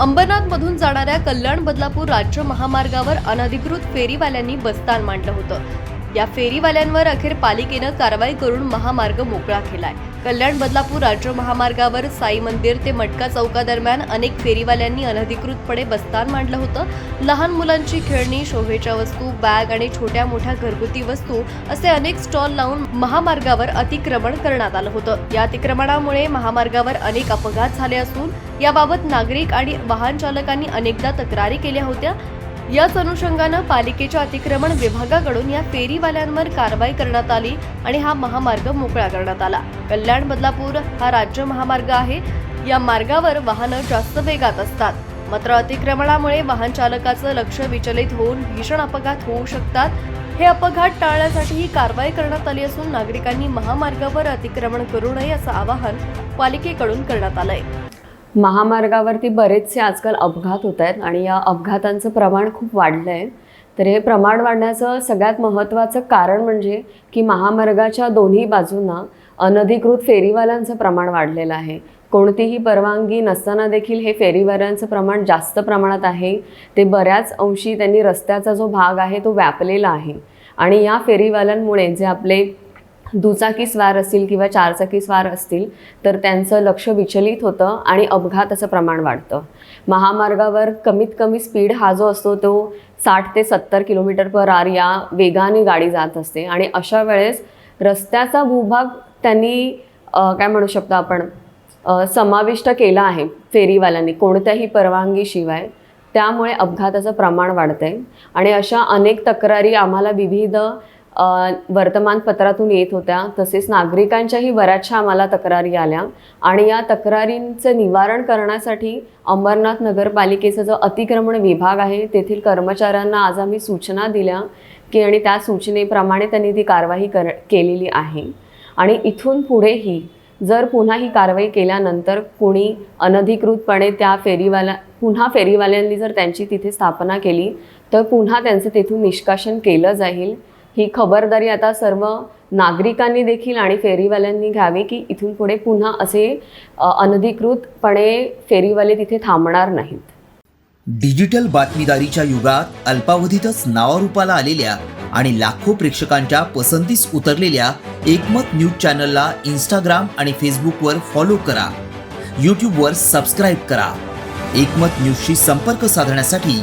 अंबरनाथमधून जाणाऱ्या कल्याण बदलापूर राज्य महामार्गावर अनधिकृत फेरीवाल्यांनी बस्तान मांडलं होतं. या फेरीवाल्यांवर अखेर पालिकेनं कारवाई करून महामार्ग मोकळा केलाय. कल्याण बदलापूर राज्य महामार्गावर साई मंदिर ते मटका चौकादरम्यान अनेक फेरीवाल्यांनी अनधिकृतपणे बस्तान मांडलं होतं. लहान मुलांची खेळणी शोभेच्या वस्तू बॅग आणि छोट्या मोठ्या घरगुती वस्तू असे अनेक स्टॉल लावून महामार्गावर अतिक्रमण करण्यात आलं होतं. या अतिक्रमणामुळे महामार्गावर अनेक अपघात झाले असून याबाबत नागरिक आणि वाहन चालकांनी अनेकदा तक्रारी केल्या होत्या. याच अनुषंगानं पालिकेच्या अतिक्रमण विभागाकडून या फेरीवाल्यांवर कारवाई करण्यात आली आणि हा महामार्ग मोकळा करण्यात आला. कल्याण बदलापूर हा राज्य महामार्ग आहे. या मार्गावर वाहनं जास्त वेगात असतात. मात्र अतिक्रमणामुळे वाहन चालकाचं लक्ष विचलित होऊन भीषण अपघात होऊ शकतात. हे अपघात टाळण्यासाठी ही कारवाई करण्यात आली असून नागरिकांनी महामार्गावर अतिक्रमण करू नये असं आवाहन पालिकेकडून करण्यात आलंय. महामार्गावरती बरेचसे आजकाल अपघात होत आहेत आणि या अपघातांचं प्रमाण खूप वाढलं आहे तर हे प्रमाण वाढण्याचं सगळ्यात महत्त्वाचं कारण म्हणजे की महामार्गाच्या दोन्ही बाजूंना अनधिकृत फेरीवाल्यांचं प्रमाण वाढलेलं आहे. कोणतीही परवानगी नसताना देखील हे फेरीवाल्यांचं प्रमाण जास्त प्रमाणात आहे. ते बऱ्याच अंशी त्यांनी रस्त्याचा जो भाग आहे तो व्यापलेला आहे. आणि या फेरीवाल्यांमुळे जे आपले दुचाकी स्वार असतील किंवा चारचाकी स्वार असतील तर त्यांचं लक्ष विचलित होतं आणि अपघाताचं प्रमाण वाढतं. महामार्गावर कमीत कमी स्पीड हा जो असतो तो साठ ते सत्तर किलोमीटर पर आर या वेगाने गाडी जात असते. आणि अशा वेळेस रस्त्याचा भूभाग त्यांनी काय म्हणू शकतो आपण समाविष्ट केला आहे फेरीवाल्यांनी कोणत्याही परवानगीशिवाय त्यामुळे अपघाताचं प्रमाण वाढतंय. आणि अशा अनेक तक्रारी आम्हाला विविध वर्तमानपत्रातून येत होत्या. तसेच नागरिकांच्याही बऱ्याचशा आम्हाला तक्रारी आल्या. आणि या तक्रारींचं निवारण करण्यासाठी अंबरनाथ नगरपालिकेचा जो अतिक्रमण विभाग आहे तेथील कर्मचाऱ्यांना आज आम्ही सूचना दिल्या की आणि त्या सूचनेप्रमाणे त्यांनी ती कारवाई कर केलेली आहे. आणि इथून पुढेही जर पुन्हा ही कारवाई केल्यानंतर कोणी अनधिकृतपणे त्या फेरीवाल्या पुन्हा फेरीवाल्यांनी जर त्यांची तिथे स्थापना केली तर पुन्हा त्यांचं तेथून निष्कासन केलं जाईल. ही खबरदारी आता सर्व नागरिकांनी देखील आणि फेरीवाल्यांनी घ्यावी की इथून पुढे पुन्हा असे अनधिकृतपणे फेरीवाले तिथे थांबणार नाहीत. डिजिटल बातमीदारीच्या युगात अल्पावधीतच नावारूपाला आलेल्या आणि लाखो प्रेक्षकांच्या पसंतीस उतरलेल्या एकमत न्यूज चॅनलला इंस्टाग्राम आणि फेसबुकवर फॉलो करा. यूट्यूबवर सबस्क्राईब करा. एकमत न्यूजशी संपर्क साधण्यासाठी